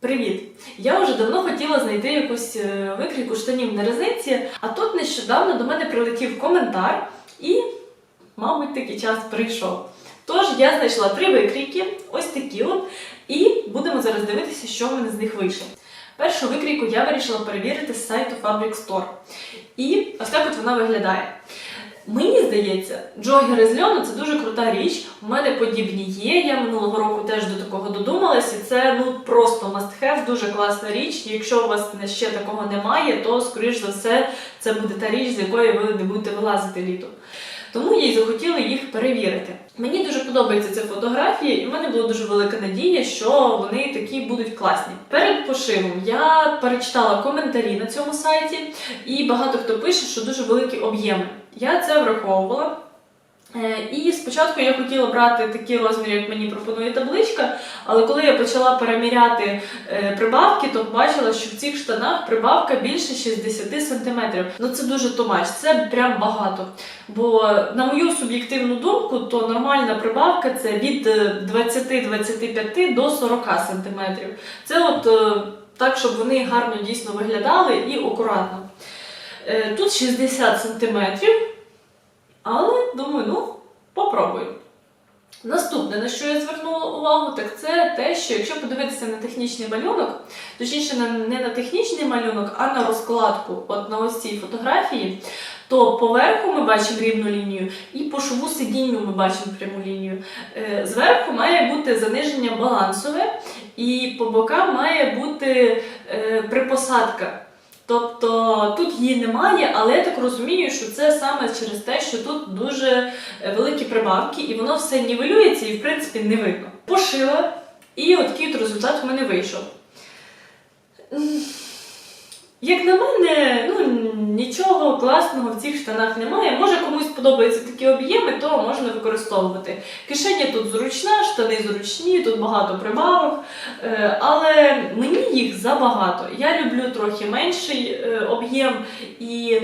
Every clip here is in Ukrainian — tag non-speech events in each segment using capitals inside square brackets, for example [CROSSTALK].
Привіт! Я вже давно хотіла знайти якусь е, викрійку штанів на резинці, а тут нещодавно до мене прилетів коментар і, мабуть, такий час прийшов. Тож я знайшла три викрійки, ось такі от, і будемо зараз дивитися, що в мене з них вийшло. Першу викрійку я вирішила перевірити з сайту Fabric Store. І ось так от вона виглядає. Мені здається, джогери з льону це дуже крута річ. У мене подібні є. Я минулого року теж до такого додумалась, і це ну просто have, дуже класна річ. Якщо у вас ще такого немає, то скоріш за все це буде та річ, з якої ви не будете вилазити літом. Тому я й захотіла їх перевірити. Мені дуже подобаються ці фотографії, і в мене була дуже велика надія, що вони такі будуть класні. Перед пошивом я перечитала коментарі на цьому сайті, і багато хто пише, що дуже великі об'єми. Я це враховувала. Е, І спочатку я хотіла брати такі розміри, як мені пропонує табличка, але коли я почала переміряти е, прибавки, то побачила, що в цих штанах прибавка більше 60 см. Ну це дуже тумач, це прям багато. Бо, на мою суб'єктивну думку, то нормальна прибавка це від е, 20-25 до 40 см. Це от е, так, щоб вони гарно дійсно виглядали і акуратно. Е, Тут 60 см, але думаю, ну, попробую. Наступне, на що я звернула увагу, так це те, що якщо подивитися на технічний малюнок, точніше не на технічний малюнок, а на розкладку, от на ось цій фотографії, то поверху ми бачимо рівну лінію, і по шву сидінню ми бачимо пряму лінію. Е, Зверху має бути заниження балансове, і по бокам має бути е, припосадка. Тобто тут її немає, але я так розумію, що це саме через те, що тут дуже е, великі прибавки, і воно все нівелюється і в принципі не видно. Пошила, і от от результат в мене вийшов. Як на мене, ну нічого класного в цих штанах немає. Може комусь подобаються такі об'єми, то можна використовувати. Кишеня тут зручна, штани зручні, тут багато прибавок, е, але мені їх забагато. Я люблю трохи менший е, об'єм і.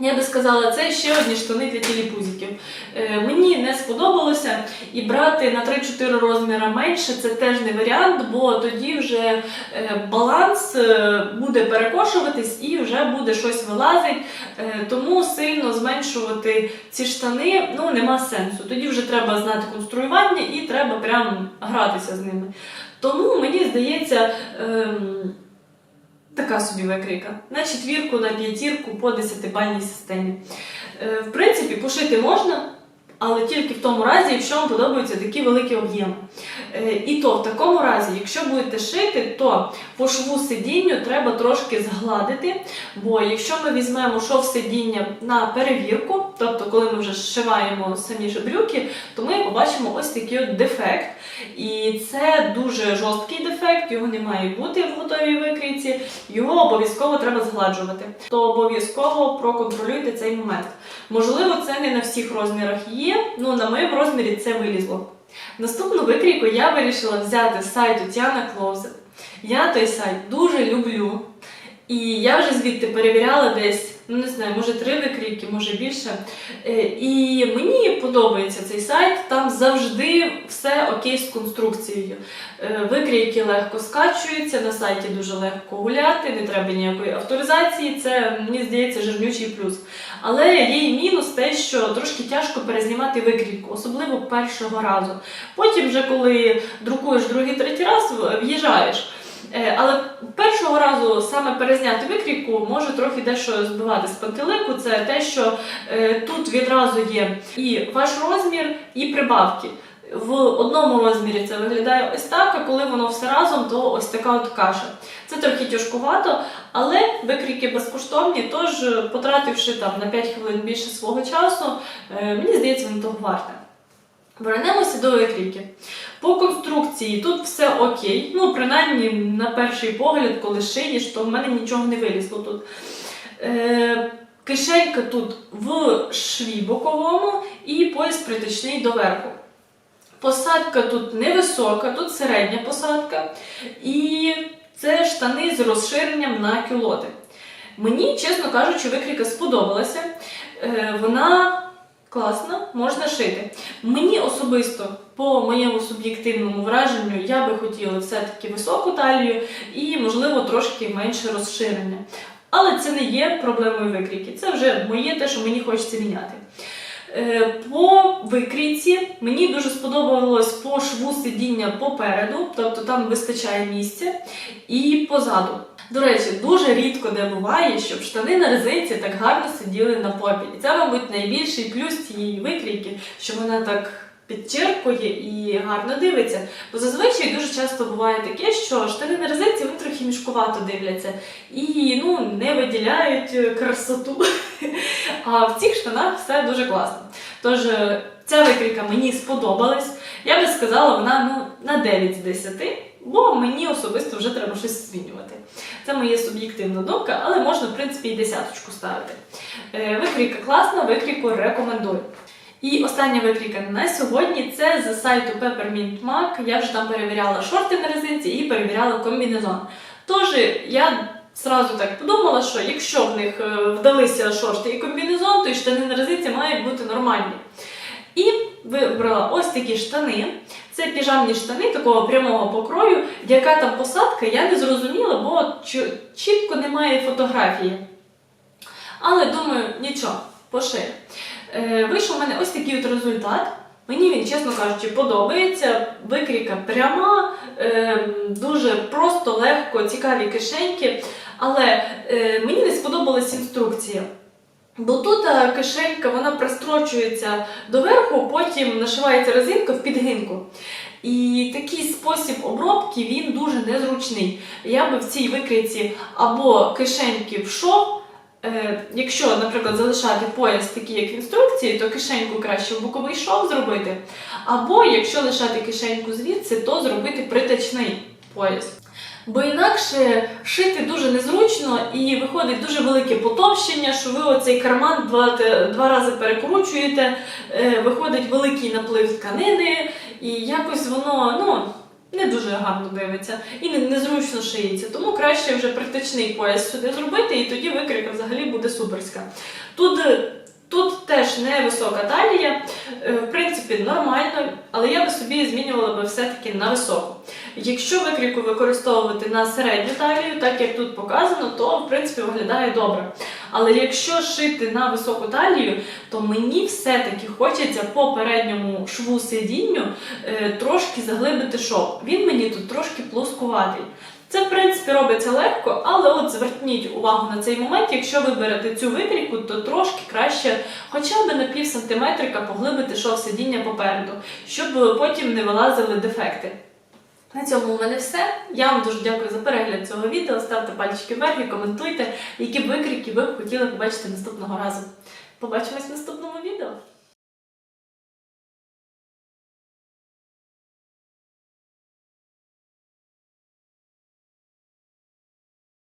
Я би сказала, це ще одні штани для тіліпузиків. Е, мені не сподобалося, і брати на 3-4 розміри менше це теж не варіант, бо тоді вже е, баланс е, буде перекошуватись і вже буде щось вилазить. Е, тому сильно зменшувати ці штани ну, нема сенсу. Тоді вже треба знати конструювання і треба прям гратися з ними. Тому мені здається. Ем, Така собі викрійка. На четвірку, на п'ятірку по 10-бальній системі. Е, в принципі, пошити можна, але тільки в тому разі, якщо вам подобаються такі великі об'єми. Е, і то в такому разі, якщо будете шити, то по шву сидінню треба трошки згладити. Бо якщо ми візьмемо шов сидіння на перевірку, тобто коли ми вже зшиваємо самі ж брюки, то ми побачимо ось такий от дефект. І це дуже жорсткий дефект, його не має бути в готовій викрійці, його обов'язково треба згладжувати. То обов'язково проконтролюйте цей момент. Можливо, це не на всіх розмірах є, ну на моєму розмірі це вилізло. Наступну викрійку я вирішила взяти з сайту Тіана Closet. Я той сайт дуже люблю. І я вже звідти перевіряла десь, ну не знаю, може три викрійки, може більше. Е, І мені подобається цей сайт, там завжди все окей з конструкцією. Е, Викрійки легко скачуються, на сайті дуже легко гуляти, не треба ніякої авторизації. Це мені здається жирнючий плюс. Але є і мінус те, що трошки тяжко перезнімати викрійку, особливо першого разу. Потім, вже коли друкуєш другий третій раз, в'їжджаєш. Е, Але першого разу саме перезняти викрійку може трохи дещо збивати з пантелику. Це те, що е, тут відразу є і ваш розмір, і прибавки. В одному розмірі це виглядає ось так, а коли воно все разом, то ось така от каша. Це трохи тяжкувато, але викрійки безкоштовні, тож е, потративши там на 5 хвилин більше свого часу, мені здається, воно того варте. Вернемося до викрійки. По конструкції тут все окей. Ну, принаймні, на перший погляд, коли шиєш, то в мене нічого не вилізло тут. Е, кишенька тут в шві боковому і пояс притичний доверху. Посадка тут невисока, тут середня посадка. І це штани з розширенням на кюлоти. Мені, чесно кажучи, викрійка сподобалася. Е, вона класна, можна шити. Мені особисто по моєму суб'єктивному враженню, я би хотіла все-таки високу талію і, можливо, трошки менше розширення. Але це не є проблемою викрійки. Це вже моє те, що мені хочеться міняти. Е, По викрійці мені дуже сподобалось по шву сидіння попереду, тобто там вистачає місця, і позаду. До речі, дуже рідко де буває, щоб штани на резинці так гарно сиділи на попі. І це, мабуть, найбільший плюс цієї викрійки, що вона так підчеркує і гарно дивиться. Бо зазвичай дуже часто буває таке, що штани на резинці вони трохи мішкувато дивляться і ну, не виділяють е, красоту. [LAUGHS] А в цих штанах все дуже класно. Тож е, ця викрійка мені сподобалась. Я би сказала, вона ну, на 9 з 10, бо мені особисто вже треба щось змінювати. Це моя суб'єктивна думка, але можна, в принципі, і десяточку ставити. Е, Викрійка класна, викрійку рекомендую. І остання викрійка на сьогодні це з сайту Peppermint Mac. Я вже там перевіряла шорти на резинці і перевіряла комбінезон. Тож я зразу так подумала, що якщо в них е, вдалися шорти і комбінезон, то і штани на резинці мають бути нормальні. І вибрала ось такі штани. Це піжамні штани такого прямого покрою. Яка там посадка, я не зрозуміла, бо чітко немає фотографії. Але думаю, нічого, пошию. Е, вийшов у мене ось такий от результат. Мені він, чесно кажучи, подобається. Викрійка пряма, е, дуже просто, легко, цікаві кишеньки. Але е, мені не сподобалась інструкція. Бо тут е, кишенька вона пристрочується доверху, потім нашивається резинка в підгинку. І такий спосіб обробки він дуже незручний. Я би в цій викрійці або кишеньки в шов, Е, якщо, наприклад, залишати пояс такий, як в інструкції, то кишеньку краще в боковий шов зробити. Або якщо лишати кишеньку звідси, то зробити притачний пояс. Бо інакше шити дуже незручно і виходить дуже велике потовщення, що ви оцей карман два, два рази перекручуєте, е, виходить великий наплив тканини, і якось воно, ну. Не дуже гарно дивиться і незручно шиється, тому краще вже притичний пояс сюди зробити, і тоді викрика взагалі буде суперська. Тут, тут теж невисока талія, е, в принципі, нормально, але я би собі змінювала би все-таки на високу. Якщо викрійку використовувати на середню талію, так як тут показано, то в принципі виглядає добре. Але якщо шити на високу талію, то мені все-таки хочеться по передньому шву сидінню е, трошки заглибити шов. Він мені тут трошки плоскуватий. Це, в принципі, робиться легко, але от зверніть увагу на цей момент, якщо ви берете цю викрійку, то трошки краще хоча б на пів сантиметрика поглибити шов сидіння попереду, щоб потім не вилазили дефекти. На цьому у мене все. Я вам дуже дякую за перегляд цього відео. Ставте пальчики вверх і коментуйте, які викрики ви б хотіли побачити наступного разу. Побачимось в наступному відео.